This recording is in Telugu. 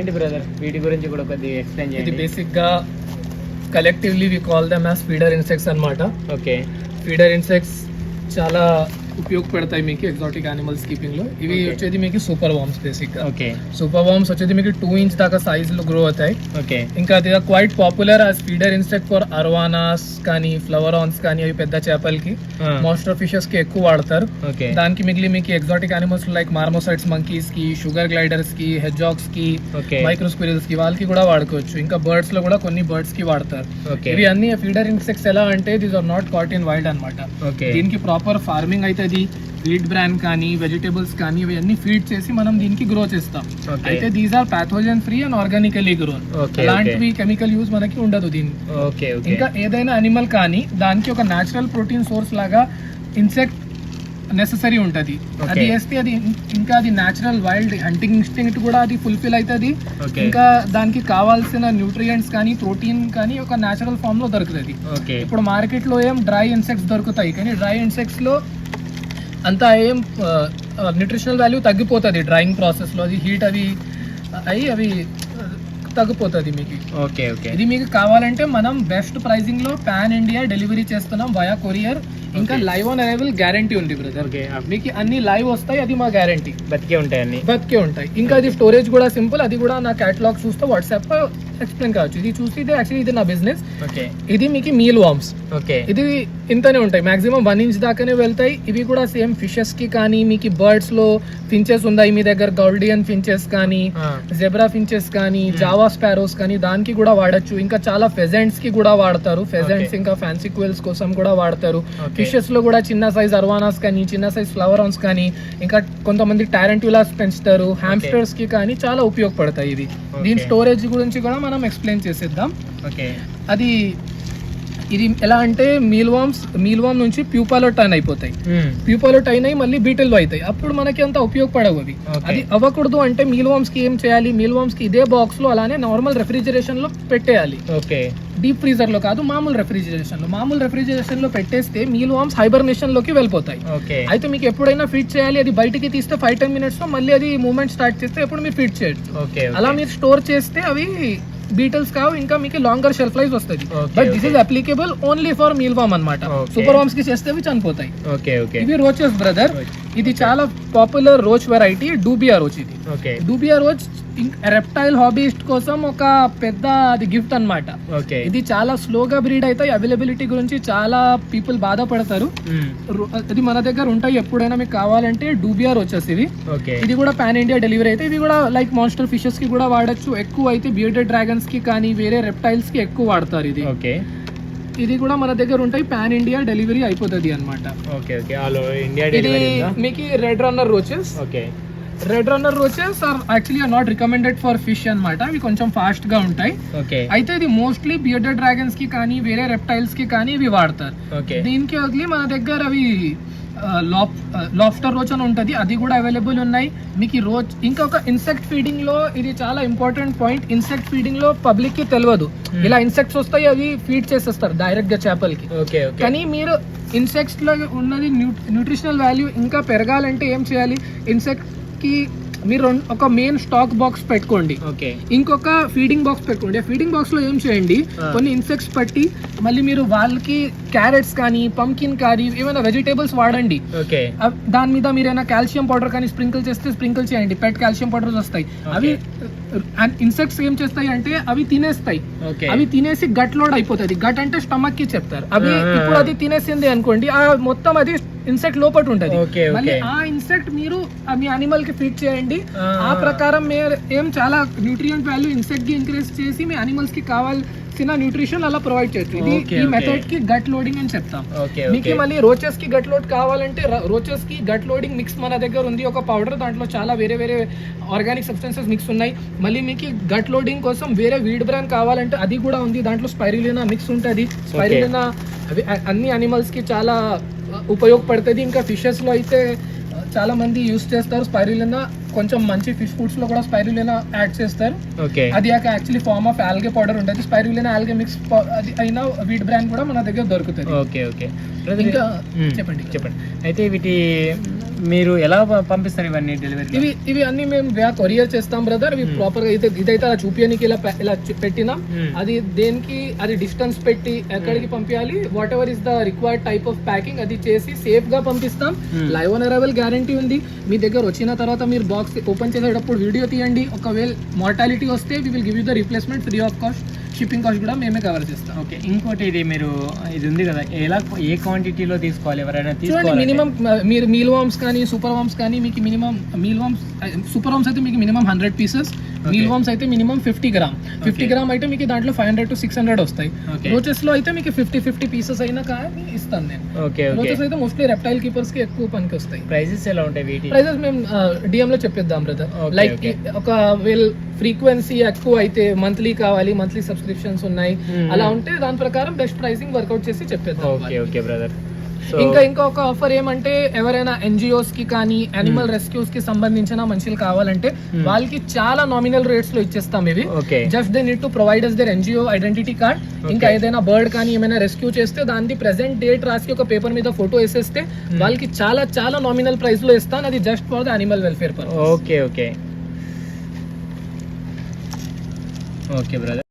ఏంటి బ్రదర్? వీటి గురించి కూడా కొద్దిగా ఎక్స్ప్లెయిన్ చేయండి. బేసిక్గా collectively we call them as feeder insects అన్నమాట. ఓకే ఫీడర్ ఇన్సెక్ట్స్ చాలా ఉపయోగపడతాయి మీకు ఎగ్జాటిక్ యానిమల్స్ కీపింగ్లో. ఇవి. వచ్చేది మీకు సూపర్ వామ్స్ బేసిక్గా. ఓకే సూపర్ వామ్స్ వచ్చేది మీకు టూ ఇంచ్ దాకా సైజ్లో గ్రో అవుతాయి. ఓకే ఇంకా అది quite popular as feeder insect for arowanas కానీ ఫ్లవర్ ఆన్స్ కానీ అవి పెద్ద చేపలకి మాస్టర్ ఫిషెస్కి ఎక్కువ వాడతారు. ఓకే దానికి మిగిలి మీకు ఎగ్జాటిక్ యానిమల్స్ లైక్ మార్మోసైడ్స్ మంకీస్కి షుగర్ గ్లైడర్స్కి హెడ్జాక్స్కి మైక్రోస్క్విరల్స్కి వాళ్ళకి కూడా వాడుకోవచ్చు. ఇంకా బర్డ్స్లో కూడా కొన్ని బర్డ్స్కి వాడతారు. ఇవి అన్ని ఫీడర్ ఇన్సెక్ట్స్ ఎలా అంటే these are not caught in wild అనమాట దీనికి ప్రాపర్ ఫార్మింగ్ అవుతుంది వీట్ బ్రాండ్ కానీ వెజిటేబుల్స్ కానీ ఇవి అన్ని ఫీడ్ చేసి మనం దీనికి గ్రో చేస్తాం. అయితే these are pathogen free and organically grown. Okay అలాంటివి కెమికల్ యూజ్ మనకి ఉండదు దీనికి ఓకే ఇంకా ఏదైనా అనిమల్ కానీ దానికి ఒక న్యాచురల్ ప్రోటీన్ సోర్స్ లాగా ఇన్సెక్ట్ నెససరీ ఉంటుంది. అది వేస్తే అది ఇంకా అది న్యాచురల్ వైల్డ్ హంటింగ్ ఇన్స్టింక్ట్ కూడా అది ఫుల్ఫిల్ అవుతుంది ఇంకా దానికి కావాల్సిన న్యూట్రియంట్స్ కానీ ప్రోటీన్ కానీ ఒక న్యాచురల్ ఫామ్లో దొరుకుతుంది. ఇప్పుడు మార్కెట్లో ఏం డ్రై ఇన్సెక్ట్స్ దొరుకుతాయి. కానీ డ్రై ఇన్సెక్ట్స్లో అంతా ఏం న్యూట్రిషనల్ వాల్యూ తగ్గిపోతుంది డ్రైయింగ్ ప్రాసెస్లో అది హీట్ అవి అవి అవి తగ్గిపోతుంది మీకు. Okay okay. ఇది మీకు కావాలంటే మనం బెస్ట్ ప్రైసింగ్లో పాన్ ఇండియా డెలివరీ చేస్తున్నాం వయా కొరియర్ ఇంకా. లైవ్ ఆన్ అవైలబుల్ గ్యారంటీ ఉంది బ్రదర్ ఓకే మీకు అన్ని లైవ్ వస్తాయి అది మా గ్యారంటీ బతికే ఉంటాయి అన్ని. బతికే ఉంటాయి. ఇంకా అది స్టోరేజ్ కూడా సింపుల్ అది కూడా నా కేటలాగ్ చూస్తే వాట్సాప్ ఎక్స్ప్లెయిన్ కావచ్చు. ఇది చూసి ఇది యాక్చువల్లీ ఇది నా బిజినెస్ ఓకే. ఇది మీకు మీల్ వామ్స్ ఓకే. ఇది ఇంతనే ఉంటాయి. మాక్సిమం వన్ ఇంచ్ దాకానే వెళ్తాయి. ఇవి కూడా సేమ్ ఫిషెస్కి కానీ మీకు బర్డ్స్లో ఫించెస్ ఉన్నాయి మీ దగ్గర గౌల్డియన్ ఫించెస్ కానీ జెబ్రా ఫించెస్ కానీ Hmm. జావా స్పారోస్ కానీ దానికి కూడా వాడచ్చు. ఇంకా చాలా ఫెజెంట్స్కి కూడా వాడతారు. ఫెజెంట్స్. ఇంకా ఫ్యాన్సీ క్వెల్స్ కోసం కూడా వాడతారు. ఓకే ఫిషెస్లో కూడా చిన్న సైజ్ అర్వానాస్ కానీ చిన్న సైజ్ ఫ్లవరాన్స్ కానీ ఇంకా కొంతమంది టారెంట్యులాస్ పెంచుతారు. హ్యామ్స్టర్స్కి కానీ చాలా ఉపయోగపడతాయి ఇది దీని. స్టోరేజ్ గురించి కూడా మనం ఎక్స్ప్లెయిన్ చేసేద్దాం. ఓకే అది ఇది ఎలా అంటే మీల్ వామ్స్ మీల్ వామ్ నుంచి ప్యూపాలో టర్న్ అయిపోతాయి. ప్యూపాలో టైన్ అయ్యి మళ్ళీ బీటల్లో అవుతాయి. అప్పుడు మనకి అంత ఉపయోగపడవు అవి. అది అవ్వకూడదు అంటే మీల్ వామ్స్కి ఏం చేయాలి? మీల్ వామ్స్కి ఇదే బాక్స్లో అలానే నార్మల్ రెఫ్రిజరేషన్లో పెట్టేయాలి. ఓకే డీప్ ఫ్రీజర్లో కాదు మామూలు రెఫ్రిజరేషన్లో. మామూలు రెఫ్రిజరేషన్లో పెట్టేస్తే మీల్ వామ్స్ హైబర్నేషన్లోకి వెళ్ళిపోతాయి. ఓకే అయితే మీకు ఎప్పుడైనా ఫీడ్ చేయాలి అది బయటికి తీస్తే ఫైవ్ టెన్ మినిట్స్లో మళ్ళీ అది మూవ్మెంట్ స్టార్ట్ చేస్తే ఎప్పుడు మీరు ఫీడ్ చేయొచ్చు. ఓకే అలా మీరు స్టోర్ చేస్తే అవి బీటల్స్ కావు ఇంకా మీకు లాంగర్ షెల్ఫ్ లైఫ్ వస్తుంది. But this. Is applicable only for meal worm అనమాట. సూపర్ వామ్స్కి చేస్తే అవి చనిపోతాయి. ఇవి రోచెస్ బ్రదర్ ఇది చాలా popular roach variety dubia roach ఇది. డూబియా రోచ్ రెప్టైల్ హాబీస్ట్ కోసం ఒక పెద్ద అది గిఫ్ట్ అన్నమాట. ఓకే. ఇది చాలా స్లోగా బ్రీడ్ అవుతాయి అవైలబిలిటీ గురించి చాలా పీపుల్ బాధపడతారు. అది మన దగ్గర ఉంటాయి ఎప్పుడైనా మీకు కావాలంటే డూబియా రోచెస్ ఇవి ఓకే. ఇది కూడా పాన్ ఇండియా డెలివరీ అయితే ఇవి కూడా లైక్ మాన్స్టర్ ఫిషెస్కి కూడా వాడచ్చు. ఎక్కువ అయితే బియర్డెడ్ డ్రాగన్స్కి కానీ వేరే రెప్టైల్స్కి ఎక్కువ వాడతారు ఇది. ఓకే. ఇది కూడా మన దగ్గర ఉంటాయి. పాన్ ఇండియా డెలివరీ అయిపోతుంది అనమాట okay okay. All over India ఇది డెలివరీ మీకు red runner roaches okay. Red runner roaches are actually are not recommended for fish అన్నమాట. అవి కొంచెం ఫాస్ట్గా ఉంటాయి. అయితే ఇది మోస్ట్లీ బియర్డెడ్ డ్రాగన్స్కి కానీ వేరే రెప్టైల్స్కి కానీ ఇవి వాడతారు. దీనికి వదిలి మన దగ్గర అవి లాఫ్టర్ రోచ్ అని ఉంటుంది. అది కూడా అవైలబుల్ ఉన్నాయి. మీకు ఈ రోచ్ ఇంకొక ఇన్సెక్ట్ ఫీడింగ్లో ఇది చాలా ఇంపార్టెంట్ పాయింట్ ఇన్సెక్ట్ ఫీడింగ్లో పబ్లిక్కి తెలియదు Hmm. ఇలా ఇన్సెక్ట్స్ వస్తాయి అవి ఫీడ్ చేసేస్తారు డైరెక్ట్గా చేపలకి. కానీ మీరు ఇన్సెక్ట్స్లో ఉన్నది న్యూట్రిషనల్ వాల్యూ ఇంకా పెరగాలంటే ఏం చేయాలి? ఇన్సెక్ట్ కి మీరు ఒక మెయిన్ స్టాక్ బాక్స్ పెట్టుకోండి. ఇంకొక ఫీడింగ్ బాక్స్ పెట్టుకోండి. ఫీడింగ్ బాక్స్లో ఏం చేయండి. కొన్ని ఇన్సెక్ట్స్ పట్టి మళ్ళీ మీరు వాళ్ళకి క్యారెట్స్ కానీ పంకిన్ కానీ ఏమైనా వెజిటేబుల్స్ వాడండి. దాని మీద మీరు ఏమైనా కాల్షియం పౌడర్ కానీ స్ప్రింకిల్ చేస్తే స్ప్రింకిల్ చేయండి. పెట్ కాల్షియం పౌడర్స్ వస్తాయి. అవి ఇన్సెక్ట్స్ ఏం చేస్తాయి అంటే అవి తినేస్తాయి. అవి తినేసి గట్ లోడ్ అయిపోతుంది. గట్ అంటే స్టమక్కి చెప్తారు. అవి. ఇప్పుడు అది తినేసింది అనుకోండి ఆ మొత్తం అది ఇన్సెక్ట్ లోపల ఉంటది. మళ్ళీ ఆ ఇన్సెక్ట్ మీరు మీ అనిమల్కి ఫీడ్ చేయండి. ఆ. ప్రకారం మీరు ఏం చాలా న్యూట్రియంట్ వాల్యూ ఇన్సెక్ట్కి ఇంక్రీజ్ చేసి మీ అనిమల్స్కి కావాల్సిన న్యూట్రిషన్ అలా ప్రొవైడ్ చేయొచ్చు. ఇది ఓకే, ఈ. మెథడ్కి గట్ లోడింగ్ అని చెప్తాం. మీకు మళ్ళీ రోచెస్కి గట్ లోడ్ కావాలంటే రోచెస్కి గట్ లోడింగ్ మిక్స్ మన దగ్గర ఉంది. ఒక పౌడర్ దాంట్లో చాలా వేరే వేరే ఆర్గానిక్ సబ్స్టెన్సెస్ మిక్స్ ఉన్నాయి. మళ్ళీ మీకు గట్ లోడింగ్ కోసం వేరే వీడ్ బ్రాండ్ కావాలంటే అది కూడా ఉంది. దాంట్లో స్పైరులినా మిక్స్ ఉంటుంది. స్పైరులినా అన్ని అనిమల్స్కి చాలా ఉపయోగపడుతుంది ఇంకా ఫిషెస్లో అయితే చాలా మంది యూస్ చేస్తారు స్పైరులినా కొంచెం మంచి ఫిష్ ఫుడ్స్లో కూడా స్పైరులినా యాడ్ చేస్తారు. అది actually form of algae powder ఉంటుంది. స్పైరులినా ఆల్గే మిక్స్ అది అయినా వీడ్ బ్రాండ్ కూడా మన దగ్గర దొరుకుతుంది. Okay okay. ఇంకా. చెప్పండి. చెప్పండి. అయితే వీటి మీరు ఎలా పంపిస్తారు ఇవన్నీ డెలివరీ ఇవి ఇవి అన్ని మేము కొరియర్ చేస్తాం బ్రదర్ ఇవి ప్రాపర్గా అయితే ఇదైతే అలా చూపించడానికి ఇలా ఇలా పెట్టినాం అది దేనికి అది డిస్టెన్స్ పెట్టి ఎక్కడికి పంపించాలి whatever is the required type of packing అది చేసి సేఫ్గా పంపిస్తాం. లైవ్ ఆన్ అరైవల్ గ్యారంటీ ఉంది. మీ దగ్గర వచ్చిన తర్వాత మీరు బాక్స్ ఓపెన్ చేసేటప్పుడు వీడియో తీయండి. ఒకవేళ మార్టాలిటీ వస్తే we will give you the replacement free of cost shipping cost కూడా మేమే కవర్ చేస్తాం. ఓకే ఇంకోటి ఇది మీరు ఇది ఉంది కదా ఎలా ఏ క్వాంటిటీలో తీసుకోవాలి? ఎవరైనా తీసుకోవాలి మినిమం మీరు మీల్ వామ్స్ కానీ సూపర్ వామ్స్ కానీ మీకు minimum meal worms super worms అయితే మీకు minimum hundred pieces meal worms అయితే minimum fifty gram fifty gram అయితే మీకు దాంట్లో five hundred to six hundred వస్తాయి. రోచెస్లో అయితే మీకు ఫిఫ్టీ ఫిఫ్టీ పీసెస్ అయినా కానీ ఇస్తాను నేను. ఓకే ఓకే రోచెస్ అయితే మోస్ట్లీ రెప్టైల్ కీపర్స్కి ఎక్కువ పనికి వస్తాయి. ప్రైజెస్ ఎలా ఉంటాయి వీటి? ప్రైజెస్ మేము డిఎం లో చెప్పేద్దాం బ్రదర్ Okay, లైక్. ఒక వీల్ ఫ్రీక్వెన్సీ ఎక్కువ అయితే మంత్లీ కావాలి మంత్లీ సబ్స్క్రిప్షన్స్ ఉన్నాయి. Hmm. అలా ఉంటే దాని ప్రకారం బెస్ట్ ప్రైసింగ్ వర్కౌట్ చేసి చెప్పేద్దాం ఓకే ఓకే బ్రదర్ ఇంకా ఇంకా ఒక ఆఫర్ ఏమంటే ఎవరైనా ఎన్జిఓస్కి కానీ యానిమల్ రెస్క్యూస్కి సంబంధించిన మనుషులు కావాలంటే Hmm. వాళ్ళకి చాలా నామినల్ రేట్స్లో ఇచ్చేస్తాం ఇవి. Just they need to provide us their NGO identity card ఇంకా ఏదైనా బర్డ్ కానీ ఏమైనా రెస్క్యూ చేస్తే దాని ప్రెసెంట్ డేట్ రాసి ఒక పేపర్ మీద ఫోటో వేసేస్తే వాళ్ళకి చాలా చాలా నామినల్ ప్రైస్లో ఇస్తాను అది just for the animal welfare per okay okay okay brother